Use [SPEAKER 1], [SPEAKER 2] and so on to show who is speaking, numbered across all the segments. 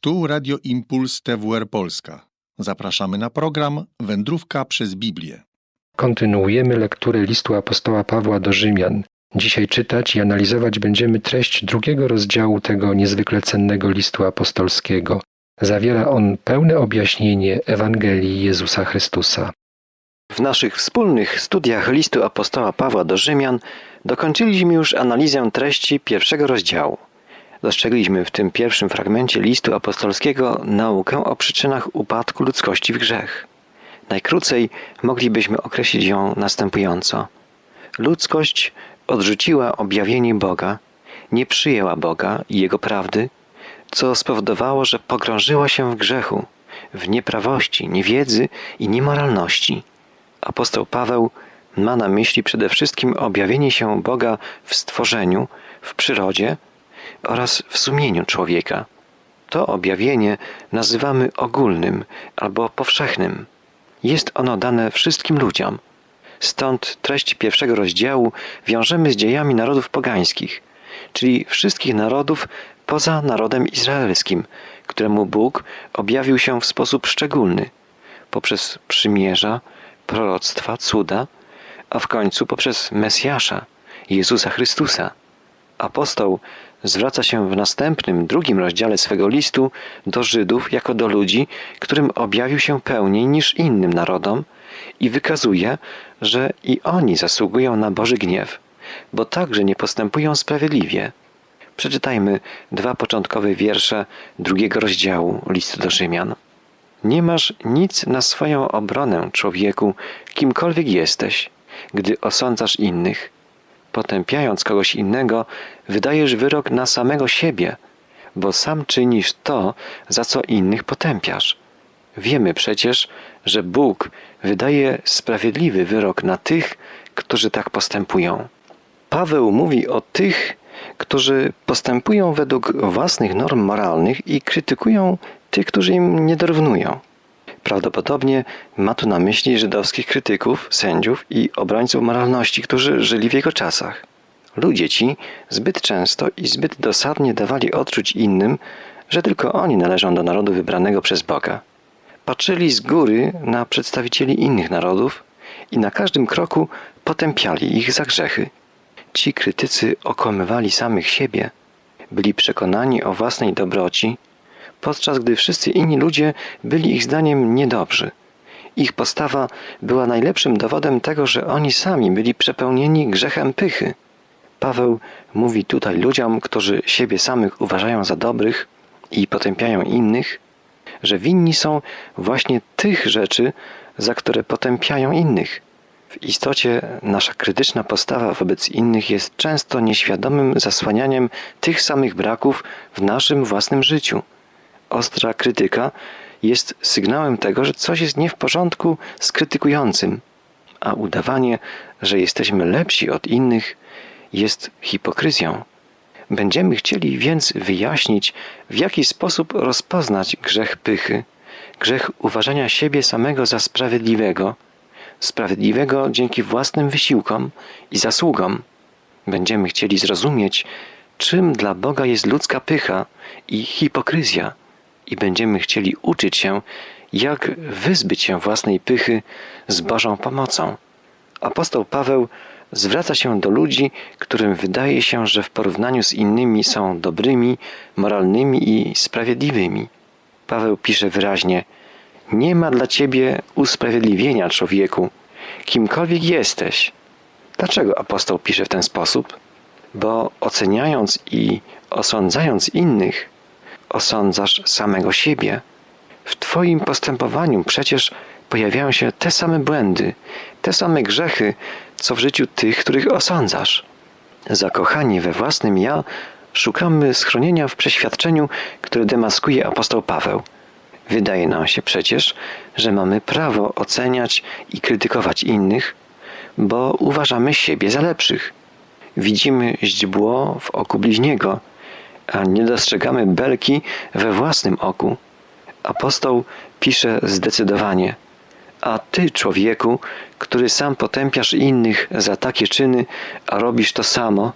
[SPEAKER 1] Tu Radio Impuls TWR Polska. Zapraszamy na program Wędrówka przez Biblię.
[SPEAKER 2] Kontynuujemy lekturę listu apostoła Pawła do Rzymian. Dzisiaj czytać i analizować będziemy treść drugiego rozdziału tego niezwykle cennego listu apostolskiego. Zawiera on pełne objaśnienie Ewangelii Jezusa Chrystusa.
[SPEAKER 3] W naszych wspólnych studiach listu apostoła Pawła do Rzymian dokończyliśmy już analizę treści pierwszego rozdziału. Dostrzegliśmy w tym pierwszym fragmencie listu apostolskiego naukę o przyczynach upadku ludzkości w grzech. Najkrócej moglibyśmy określić ją następująco. Ludzkość odrzuciła objawienie Boga, nie przyjęła Boga i Jego prawdy, co spowodowało, że pogrążyła się w grzechu, w nieprawości, niewiedzy i niemoralności. Apostoł Paweł ma na myśli przede wszystkim objawienie się Boga w stworzeniu, w przyrodzie oraz w sumieniu człowieka. To objawienie nazywamy ogólnym albo powszechnym. Jest ono dane wszystkim ludziom. Stąd treść pierwszego rozdziału wiążemy z dziejami narodów pogańskich, czyli wszystkich narodów poza narodem izraelskim, któremu Bóg objawił się w sposób szczególny poprzez przymierza, proroctwa, cuda, a w końcu poprzez Mesjasza, Jezusa Chrystusa. Apostoł zwraca się w następnym, drugim rozdziale swego listu do Żydów jako do ludzi, którym objawił się pełniej niż innym narodom i wykazuje, że i oni zasługują na Boży gniew, bo także nie postępują sprawiedliwie. Przeczytajmy dwa początkowe wiersze drugiego rozdziału listu do Rzymian. Nie masz nic na swoją obronę, człowieku, kimkolwiek jesteś, gdy osądzasz innych. Potępiając kogoś innego, wydajesz wyrok na samego siebie, bo sam czynisz to, za co innych potępiasz. Wiemy przecież, że Bóg wydaje sprawiedliwy wyrok na tych, którzy tak postępują. Paweł mówi o tych, którzy postępują według własnych norm moralnych i krytykują tych, którzy im nie dorównują. Prawdopodobnie ma tu na myśli żydowskich krytyków, sędziów i obrońców moralności, którzy żyli w jego czasach. Ludzie ci zbyt często i zbyt dosadnie dawali odczuć innym, że tylko oni należą do narodu wybranego przez Boga. Patrzyli z góry na przedstawicieli innych narodów i na każdym kroku potępiali ich za grzechy. Ci krytycy okłamywali samych siebie, byli przekonani o własnej dobroci, podczas gdy wszyscy inni ludzie byli ich zdaniem niedobrzy. Ich postawa była najlepszym dowodem tego, że oni sami byli przepełnieni grzechem pychy. Paweł mówi tutaj ludziom, którzy siebie samych uważają za dobrych i potępiają innych, że winni są właśnie tych rzeczy, za które potępiają innych. W istocie nasza krytyczna postawa wobec innych jest często nieświadomym zasłanianiem tych samych braków w naszym własnym życiu. Ostra krytyka jest sygnałem tego, że coś jest nie w porządku z krytykującym, a udawanie, że jesteśmy lepsi od innych, jest hipokryzją. Będziemy chcieli więc wyjaśnić, w jaki sposób rozpoznać grzech pychy, grzech uważania siebie samego za sprawiedliwego, sprawiedliwego dzięki własnym wysiłkom i zasługom. Będziemy chcieli zrozumieć, czym dla Boga jest ludzka pycha i hipokryzja, i będziemy chcieli uczyć się, jak wyzbyć się własnej pychy z Bożą pomocą. Apostoł Paweł zwraca się do ludzi, którym wydaje się, że w porównaniu z innymi są dobrymi, moralnymi i sprawiedliwymi. Paweł pisze wyraźnie: Nie ma dla ciebie usprawiedliwienia, człowieku, kimkolwiek jesteś. Dlaczego apostoł pisze w ten sposób? Bo oceniając i osądzając innych, osądzasz samego siebie. W Twoim postępowaniu przecież pojawiają się te same błędy, te same grzechy, co w życiu tych, których osądzasz. Zakochani we własnym ja, szukamy schronienia w przeświadczeniu, które demaskuje apostoł Paweł. Wydaje nam się przecież, że mamy prawo oceniać i krytykować innych, bo uważamy siebie za lepszych. Widzimy źdźbło w oku bliźniego, a nie dostrzegamy belki we własnym oku. Apostoł pisze zdecydowanie: A ty, człowieku, który sam potępiasz innych za takie czyny, a robisz to samo,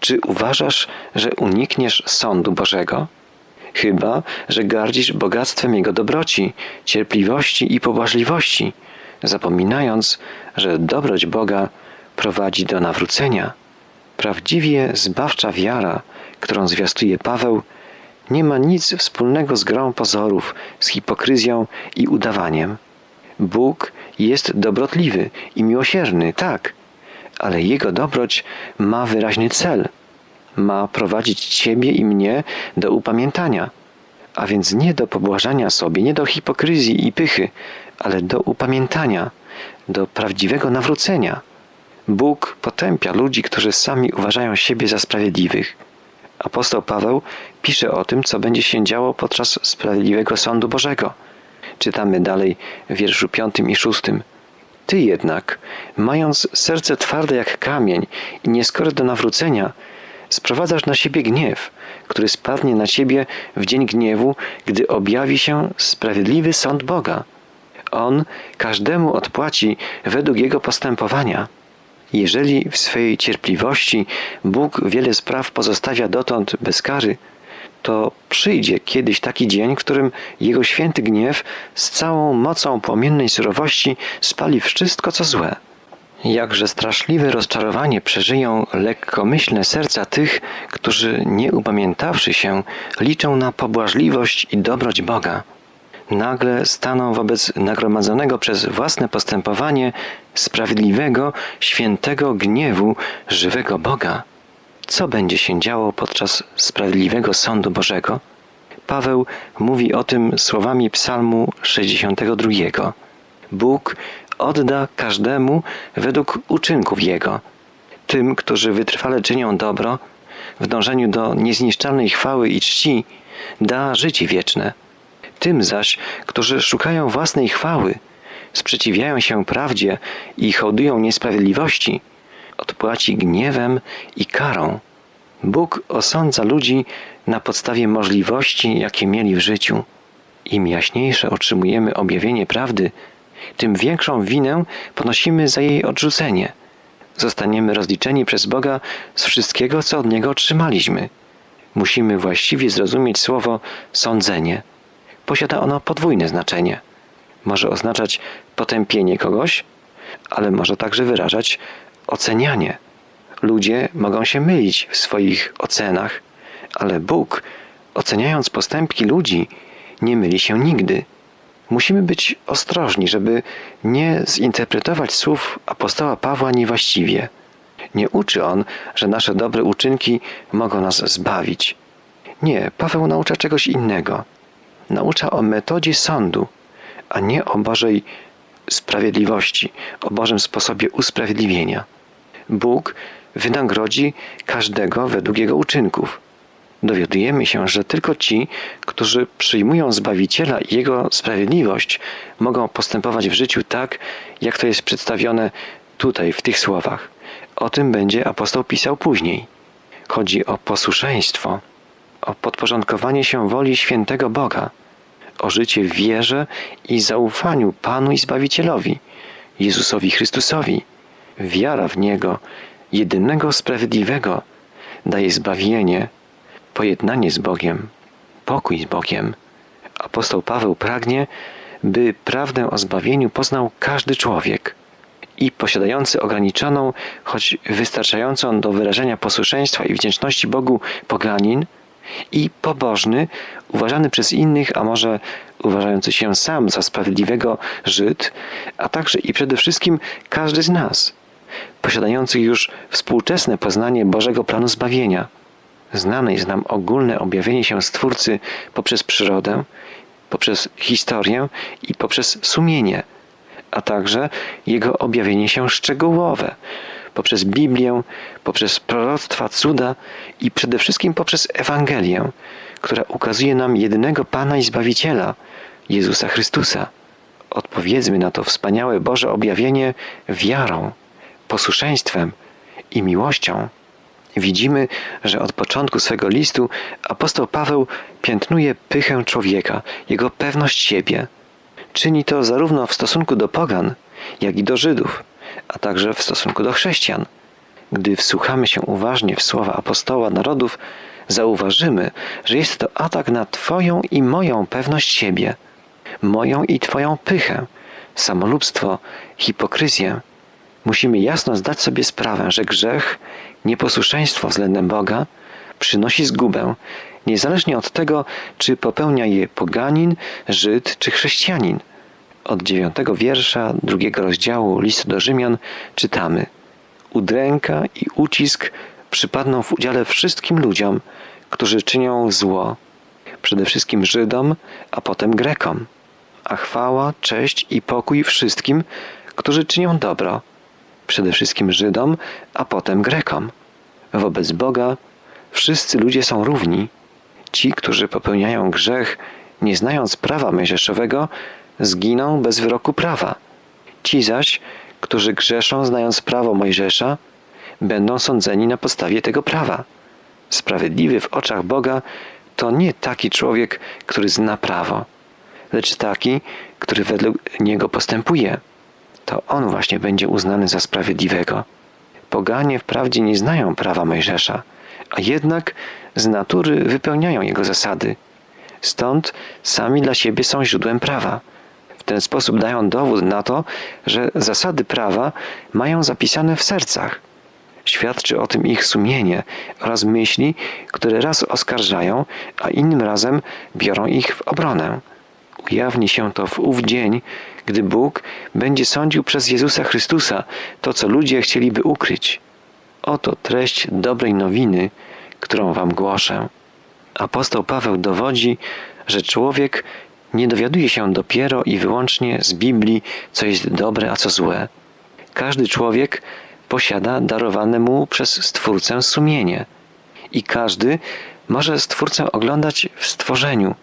[SPEAKER 3] czy uważasz, że unikniesz sądu Bożego? chyba że gardzisz bogactwem Jego dobroci, cierpliwości i pobłażliwości, zapominając, że dobroć Boga prowadzi do nawrócenia. Prawdziwie zbawcza wiara, którą zwiastuje Paweł, nie ma nic wspólnego z grą pozorów, z hipokryzją i udawaniem. Bóg jest dobrotliwy i miłosierny, tak, ale Jego dobroć ma wyraźny cel. Ma prowadzić Ciebie i mnie do upamiętania, a więc nie do pobłażania sobie, nie do hipokryzji i pychy, ale do upamiętania, do prawdziwego nawrócenia. Bóg potępia ludzi, którzy sami uważają siebie za sprawiedliwych. Apostoł Paweł pisze o tym, co będzie się działo podczas sprawiedliwego sądu Bożego. Czytamy dalej w wierszu piątym i szóstym. Ty jednak, mając serce twarde jak kamień i nieskore do nawrócenia, sprowadzasz na siebie gniew, który spadnie na ciebie w dzień gniewu, gdy objawi się sprawiedliwy sąd Boga. On każdemu odpłaci według jego postępowania. Jeżeli w swej cierpliwości Bóg wiele spraw pozostawia dotąd bez kary, to przyjdzie kiedyś taki dzień, w którym Jego święty gniew z całą mocą płomiennej surowości spali wszystko, co złe. Jakże straszliwe rozczarowanie przeżyją lekkomyślne serca tych, którzy nie upamiętawszy się, liczą na pobłażliwość i dobroć Boga. Nagle staną wobec nagromadzonego przez własne postępowanie sprawiedliwego, świętego gniewu żywego Boga. Co będzie się działo podczas sprawiedliwego sądu Bożego? Paweł mówi o tym słowami Psalmu 62. Bóg odda każdemu według uczynków Jego. Tym, którzy wytrwale czynią dobro, w dążeniu do niezniszczalnej chwały i czci, da życie wieczne. Tym zaś, którzy szukają własnej chwały, sprzeciwiają się prawdzie i hołdują niesprawiedliwości, odpłaci gniewem i karą. Bóg osądza ludzi na podstawie możliwości, jakie mieli w życiu. Im jaśniejsze otrzymujemy objawienie prawdy, tym większą winę ponosimy za jej odrzucenie. Zostaniemy rozliczeni przez Boga z wszystkiego, co od Niego otrzymaliśmy. Musimy właściwie zrozumieć słowo sądzenie. Posiada ono podwójne znaczenie. Może oznaczać potępienie kogoś, ale może także wyrażać ocenianie. Ludzie mogą się mylić w swoich ocenach, ale Bóg, oceniając postępki ludzi, nie myli się nigdy. Musimy być ostrożni, żeby nie zinterpretować słów apostoła Pawła niewłaściwie. Nie uczy on, że nasze dobre uczynki mogą nas zbawić. Nie, Paweł naucza czegoś innego. Naucza o metodzie sądu, a nie o Bożej sprawiedliwości, o Bożym sposobie usprawiedliwienia. Bóg wynagrodzi każdego według jego uczynków. Dowiadujemy się, że tylko ci, którzy przyjmują Zbawiciela i Jego sprawiedliwość, mogą postępować w życiu tak, jak to jest przedstawione tutaj, w tych słowach. O tym będzie apostoł pisał później. Chodzi o posłuszeństwo, o podporządkowanie się woli świętego Boga, o życie w wierze i zaufaniu Panu i Zbawicielowi, Jezusowi Chrystusowi. Wiara w Niego, jedynego sprawiedliwego, daje zbawienie, pojednanie z Bogiem, pokój z Bogiem. Apostoł Paweł pragnie, by prawdę o zbawieniu poznał każdy człowiek i posiadający ograniczoną, choć wystarczającą do wyrażenia posłuszeństwa i wdzięczności Bogu poganin i pobożny, uważany przez innych, a może uważający się sam za sprawiedliwego Żyd, a także i przede wszystkim każdy z nas, posiadający już współczesne poznanie Bożego planu zbawienia. Znane jest nam ogólne objawienie się Stwórcy poprzez przyrodę, poprzez historię i poprzez sumienie, a także Jego objawienie się szczegółowe, poprzez Biblię, poprzez proroctwa, cuda i przede wszystkim poprzez Ewangelię, która ukazuje nam jedynego Pana i Zbawiciela, Jezusa Chrystusa. Odpowiedzmy na to wspaniałe Boże objawienie wiarą, posłuszeństwem i miłością. Widzimy, że od początku swego listu apostoł Paweł piętnuje pychę człowieka, jego pewność siebie. Czyni to zarówno w stosunku do pogan, jak i do Żydów, a także w stosunku do chrześcijan. Gdy wsłuchamy się uważnie w słowa apostoła narodów, zauważymy, że jest to atak na Twoją i moją pewność siebie, moją i Twoją pychę, samolubstwo, hipokryzję. Musimy jasno zdać sobie sprawę, że grzech, nieposłuszeństwo względem Boga przynosi zgubę, niezależnie od tego, czy popełnia je poganin, Żyd czy chrześcijanin. Od dziewiątego wiersza drugiego rozdziału listu do Rzymian czytamy Udręka i ucisk przypadną w udziale wszystkim ludziom, którzy czynią zło, przede wszystkim Żydom, a potem Grekom, a chwała, cześć i pokój wszystkim, którzy czynią dobro, przede wszystkim Żydom, a potem Grekom. Wobec Boga wszyscy ludzie są równi. Ci, którzy popełniają grzech, nie znając prawa mojżeszowego, zginą bez wyroku prawa. Ci zaś, którzy grzeszą, znając prawo Mojżesza, będą sądzeni na podstawie tego prawa. Sprawiedliwy w oczach Boga to nie taki człowiek, który zna prawo, lecz taki, który według niego postępuje. To on właśnie będzie uznany za sprawiedliwego. Poganie wprawdzie nie znają prawa Mojżesza, a jednak z natury wypełniają jego zasady. Stąd sami dla siebie są źródłem prawa. W ten sposób dają dowód na to, że zasady prawa mają zapisane w sercach. Świadczy o tym ich sumienie oraz myśli, które raz oskarżają, a innym razem biorą ich w obronę. Ujawni się to w ów dzień, gdy Bóg będzie sądził przez Jezusa Chrystusa to, co ludzie chcieliby ukryć. Oto treść dobrej nowiny, którą Wam głoszę. Apostoł Paweł dowodzi, że człowiek nie dowiaduje się dopiero i wyłącznie z Biblii, co jest dobre, a co złe. Każdy człowiek posiada darowane mu przez Stwórcę sumienie. I każdy może Stwórcę oglądać w stworzeniu,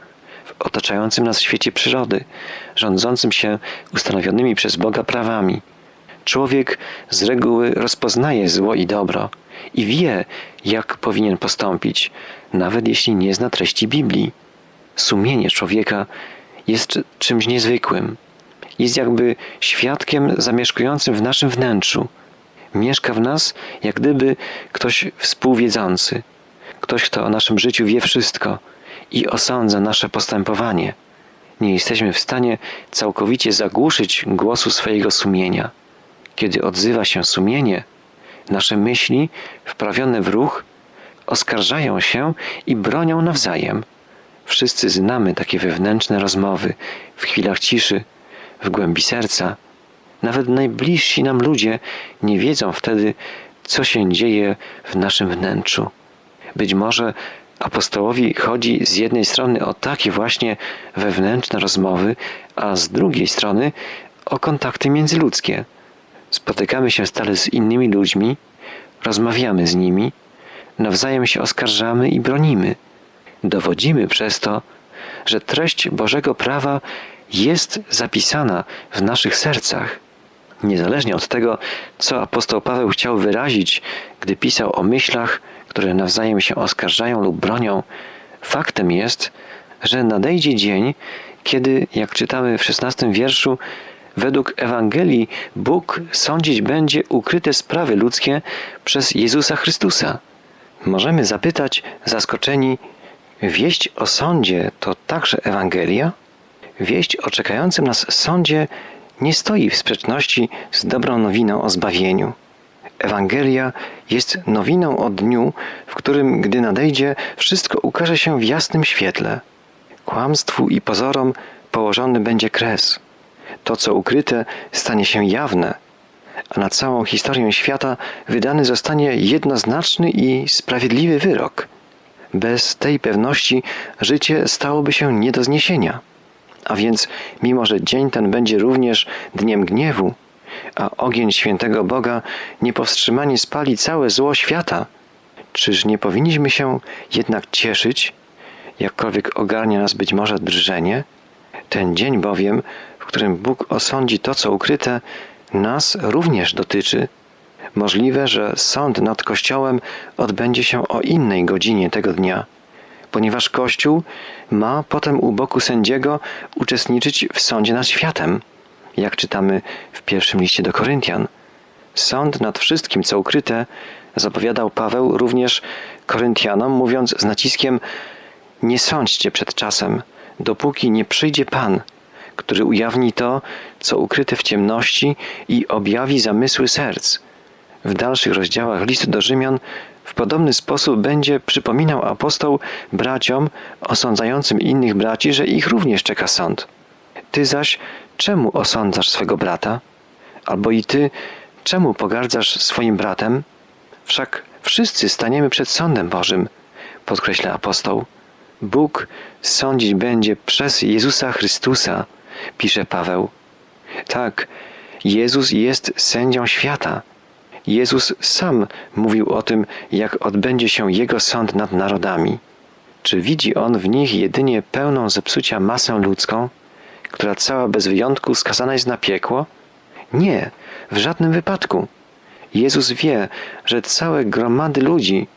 [SPEAKER 3] w otaczającym nas świecie przyrody, rządzącym się ustanowionymi przez Boga prawami. Człowiek z reguły rozpoznaje zło i dobro i wie, jak powinien postąpić, nawet jeśli nie zna treści Biblii. Sumienie człowieka jest czymś niezwykłym. Jest jakby świadkiem zamieszkującym w naszym wnętrzu. Mieszka w nas jak gdyby ktoś współwiedzący, ktoś, kto o naszym życiu wie wszystko i osądza nasze postępowanie. Nie jesteśmy w stanie całkowicie zagłuszyć głosu swojego sumienia. Kiedy odzywa się sumienie, nasze myśli, wprawione w ruch, oskarżają się i bronią nawzajem. Wszyscy znamy takie wewnętrzne rozmowy w chwilach ciszy, w głębi serca. Nawet najbliżsi nam ludzie nie wiedzą wtedy, co się dzieje w naszym wnętrzu. Być może apostołowi chodzi z jednej strony o takie właśnie wewnętrzne rozmowy, a z drugiej strony o kontakty międzyludzkie. Spotykamy się stale z innymi ludźmi, rozmawiamy z nimi, nawzajem się oskarżamy i bronimy. Dowodzimy przez to, że treść Bożego prawa jest zapisana w naszych sercach. Niezależnie od tego, co apostoł Paweł chciał wyrazić, gdy pisał o myślach, które nawzajem się oskarżają lub bronią, faktem jest, że nadejdzie dzień, kiedy, jak czytamy w szesnastym wierszu, według Ewangelii Bóg sądzić będzie ukryte sprawy ludzkie przez Jezusa Chrystusa. Możemy zapytać, zaskoczeni, wieść o sądzie to także Ewangelia? Wieść o czekającym nas sądzie nie stoi w sprzeczności z dobrą nowiną o zbawieniu. Ewangelia jest nowiną o dniu, w którym, gdy nadejdzie, wszystko ukaże się w jasnym świetle. Kłamstwu i pozorom położony będzie kres. To, co ukryte, stanie się jawne, a na całą historię świata wydany zostanie jednoznaczny i sprawiedliwy wyrok. Bez tej pewności życie stałoby się nie do zniesienia. A więc, mimo że dzień ten będzie również dniem gniewu, a ogień świętego Boga niepowstrzymanie spali całe zło świata, czyż nie powinniśmy się jednak cieszyć, jakkolwiek ogarnia nas być może drżenie? Ten dzień bowiem, w którym Bóg osądzi to, co ukryte, nas również dotyczy. Możliwe, że sąd nad Kościołem odbędzie się o innej godzinie tego dnia, ponieważ Kościół ma potem u boku sędziego uczestniczyć w sądzie nad światem, jak czytamy w pierwszym liście do Koryntian. Sąd nad wszystkim, co ukryte, zapowiadał Paweł również Koryntianom, mówiąc z naciskiem: Nie sądźcie przed czasem, dopóki nie przyjdzie Pan, który ujawni to, co ukryte w ciemności i objawi zamysły serc. W dalszych rozdziałach listu do Rzymian w podobny sposób będzie przypominał apostoł braciom osądzającym innych braci, że ich również czeka sąd. Ty zaś czemu osądzasz swego brata? Albo i ty czemu pogardzasz swoim bratem? Wszak wszyscy staniemy przed sądem Bożym, podkreśla apostoł. Bóg sądzić będzie przez Jezusa Chrystusa, pisze Paweł. Tak, Jezus jest sędzią świata. Jezus sam mówił o tym, jak odbędzie się Jego sąd nad narodami. Czy widzi On w nich jedynie pełną zepsucia masę ludzką, która cała bez wyjątku skazana jest na piekło? Nie, w żadnym wypadku. Jezus wie, że całe gromady ludzi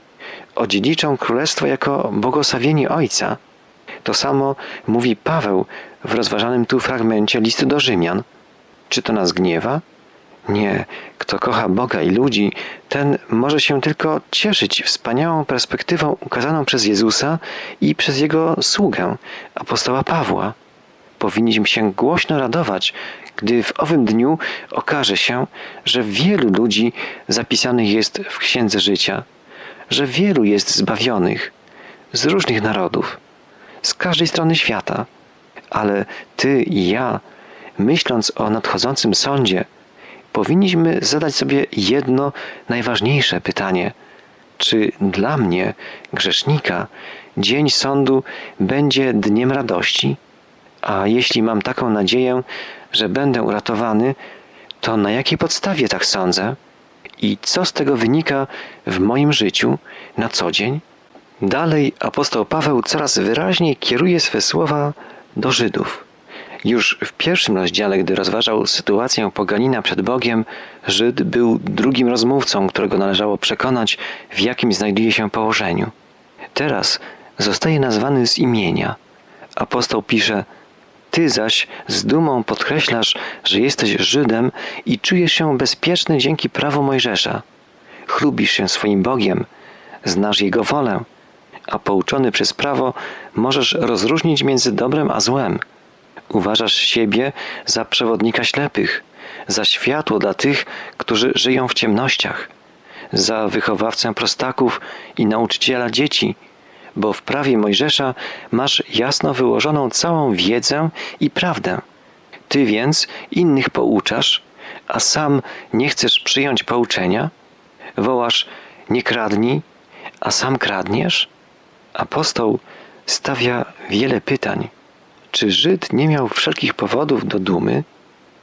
[SPEAKER 3] odziedziczą królestwo jako błogosławieni Ojca. To samo mówi Paweł w rozważanym tu fragmencie listu do Rzymian. Czy to nas gniewa? Nie, kto kocha Boga i ludzi, ten może się tylko cieszyć wspaniałą perspektywą ukazaną przez Jezusa i przez Jego sługę, apostoła Pawła. Powinniśmy się głośno radować, gdy w owym dniu okaże się, że wielu ludzi zapisanych jest w Księdze Życia, że wielu jest zbawionych z różnych narodów, z każdej strony świata. Ale Ty i ja, myśląc o nadchodzącym sądzie, powinniśmy zadać sobie jedno najważniejsze pytanie: czy dla mnie, grzesznika, dzień sądu będzie dniem radości? A jeśli mam taką nadzieję, że będę uratowany, to na jakiej podstawie tak sądzę? I co z tego wynika w moim życiu na co dzień? Dalej apostoł Paweł coraz wyraźniej kieruje swe słowa do Żydów. Już w pierwszym rozdziale, gdy rozważał sytuację poganina przed Bogiem, Żyd był drugim rozmówcą, którego należało przekonać, w jakim znajduje się położeniu. Teraz zostaje nazwany z imienia. Apostoł pisze: Ty zaś z dumą podkreślasz, że jesteś Żydem i czujesz się bezpieczny dzięki prawu Mojżesza. Chlubisz się swoim Bogiem, znasz Jego wolę, a pouczony przez prawo możesz rozróżnić między dobrem a złem. Uważasz siebie za przewodnika ślepych, za światło dla tych, którzy żyją w ciemnościach, za wychowawcę prostaków i nauczyciela dzieci, bo w prawie Mojżesza masz jasno wyłożoną całą wiedzę i prawdę. Ty więc innych pouczasz, a sam nie chcesz przyjąć pouczenia? Wołasz, nie kradnij, a sam kradniesz? Apostoł stawia wiele pytań. Czy Żyd nie miał wszelkich powodów do dumy?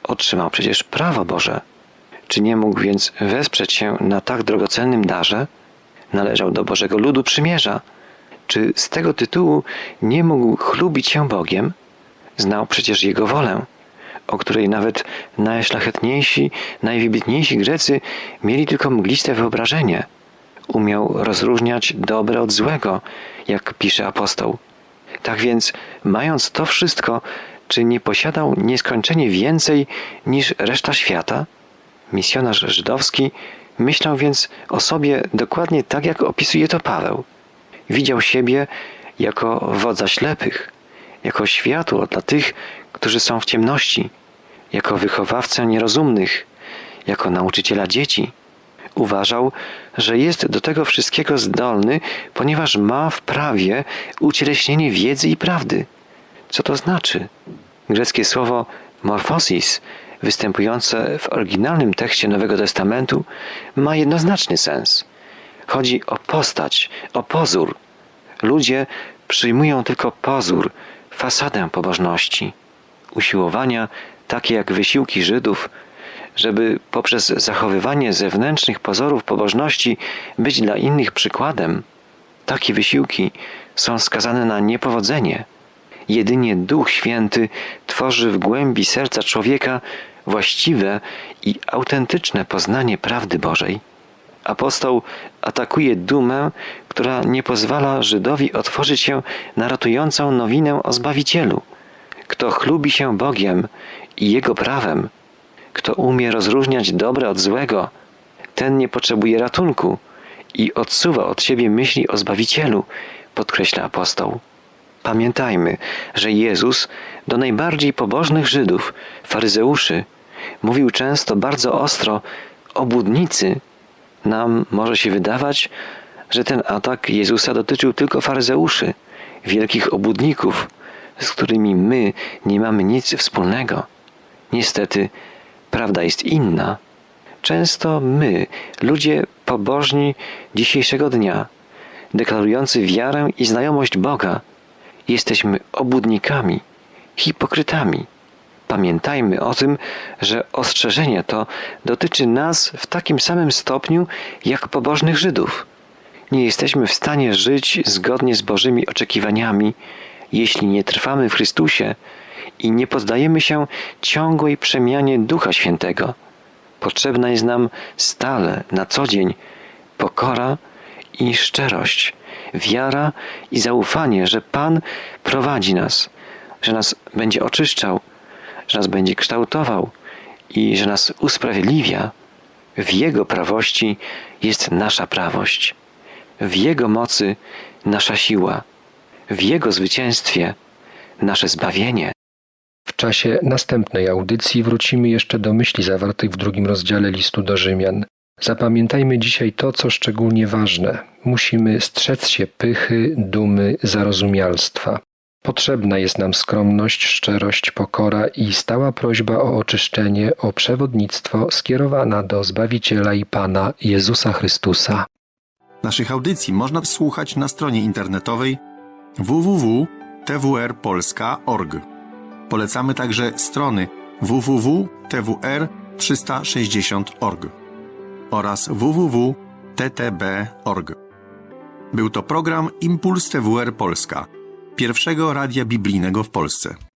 [SPEAKER 3] Otrzymał przecież prawo Boże. Czy nie mógł więc wesprzeć się na tak drogocennym darze? Należał do Bożego ludu przymierza. Czy z tego tytułu nie mógł chlubić się Bogiem? Znał przecież Jego wolę, o której nawet najszlachetniejsi, najwybitniejsi Grecy mieli tylko mgliste wyobrażenie. Umiał rozróżniać dobre od złego, jak pisze apostoł. Tak więc, mając to wszystko, czy nie posiadał nieskończenie więcej niż reszta świata? Misjonarz żydowski myślał więc o sobie dokładnie tak, jak opisuje to Paweł. Widział siebie jako wodza ślepych, jako światło dla tych, którzy są w ciemności, jako wychowawcę nierozumnych, jako nauczyciela dzieci. Uważał, że jest do tego wszystkiego zdolny, ponieważ ma w prawie ucieleśnienie wiedzy i prawdy. Co to znaczy? Greckie słowo morphosis, występujące w oryginalnym tekście Nowego Testamentu, ma jednoznaczny sens. Chodzi o postać, o pozór. Ludzie przyjmują tylko pozór, fasadę pobożności. Usiłowania, takie jak wysiłki Żydów, żeby poprzez zachowywanie zewnętrznych pozorów pobożności być dla innych przykładem, takie wysiłki są skazane na niepowodzenie. Jedynie Duch Święty tworzy w głębi serca człowieka właściwe i autentyczne poznanie prawdy Bożej. Apostoł atakuje dumę, która nie pozwala Żydowi otworzyć się na ratującą nowinę o Zbawicielu. Kto chlubi się Bogiem i Jego prawem, kto umie rozróżniać dobre od złego, ten nie potrzebuje ratunku i odsuwa od siebie myśli o Zbawicielu, podkreśla apostoł. Pamiętajmy, że Jezus do najbardziej pobożnych Żydów, faryzeuszy, mówił często bardzo ostro obłudnicy. Nam może się wydawać, że ten atak Jezusa dotyczył tylko faryzeuszy, wielkich obłudników, z którymi my nie mamy nic wspólnego. Niestety, prawda jest inna. Często my, ludzie pobożni dzisiejszego dnia, deklarujący wiarę i znajomość Boga, jesteśmy obłudnikami, hipokrytami. Pamiętajmy o tym, że ostrzeżenie to dotyczy nas w takim samym stopniu jak pobożnych Żydów. Nie jesteśmy w stanie żyć zgodnie z Bożymi oczekiwaniami, jeśli nie trwamy w Chrystusie i nie poddajemy się ciągłej przemianie Ducha Świętego. Potrzebna jest nam stale, na co dzień, pokora i szczerość, wiara i zaufanie, że Pan prowadzi nas, że nas będzie oczyszczał, że nas będzie kształtował i że nas usprawiedliwia. W Jego prawości jest nasza prawość, w Jego mocy nasza siła, w Jego zwycięstwie nasze zbawienie.
[SPEAKER 2] W czasie następnej audycji wrócimy jeszcze do myśli zawartych w drugim rozdziale listu do Rzymian. Zapamiętajmy dzisiaj to, co szczególnie ważne. Musimy strzec się pychy, dumy, zarozumialstwa. Potrzebna jest nam skromność, szczerość, pokora i stała prośba o oczyszczenie, o przewodnictwo skierowana do Zbawiciela i Pana Jezusa Chrystusa.
[SPEAKER 1] Naszych audycji można słuchać na stronie internetowej www.twrpolska.org. Polecamy także strony www.twr360.org oraz www.ttb.org. Był to program Impuls TWR Polska, pierwszego radia biblijnego w Polsce.